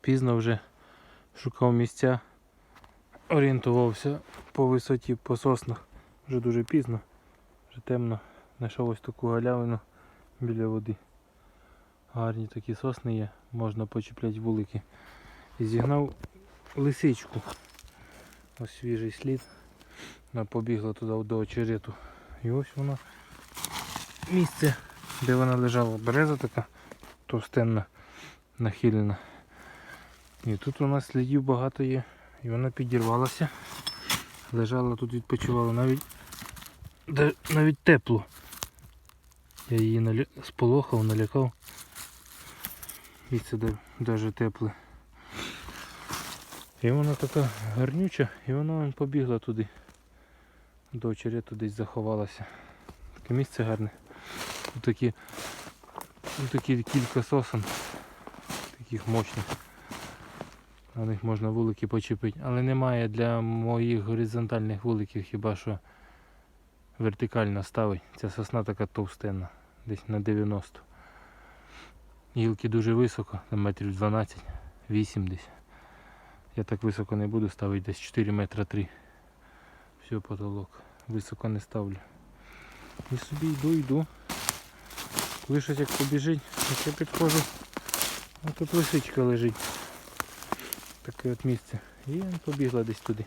Пізно вже шукав місця, орієнтувався по висоті, по соснах. Вже дуже пізно, вже темно. Знайшов ось таку галявину біля води. Гарні такі сосни є, можна почіпляти вулики. І зігнав лисичку. Ось свіжий слід. Вона побігла туди до очерету. І ось воно місце, де вона лежала. Береза така товстенна, нахилена. І тут у нас слідів багато є. І вона підірвалася. Лежала тут, відпочивала навіть навіть тепло. Я її наля... сполохав, налякав. Місце де навіть тепле. І вона така гарнюча, і вона побігла туди. До очерету десь заховалася. Таке місце гарне. Тут такі кілька сосен, таких мощних. На них можна вулики почепити. Але немає для моїх горизонтальних вуликів хіба що вертикально ставить. Ця сосна така товстенна, десь на 90. Гілки дуже високо, на метрів 12, 8 десь. Я так високо не буду ставити, десь 4 метра 3. Все, потолок. Високо не ставлю. І собі йду, йду. Коли як побіжить, я підходжу. А тут лисичка лежить. Таке от місце. І побігла десь туди.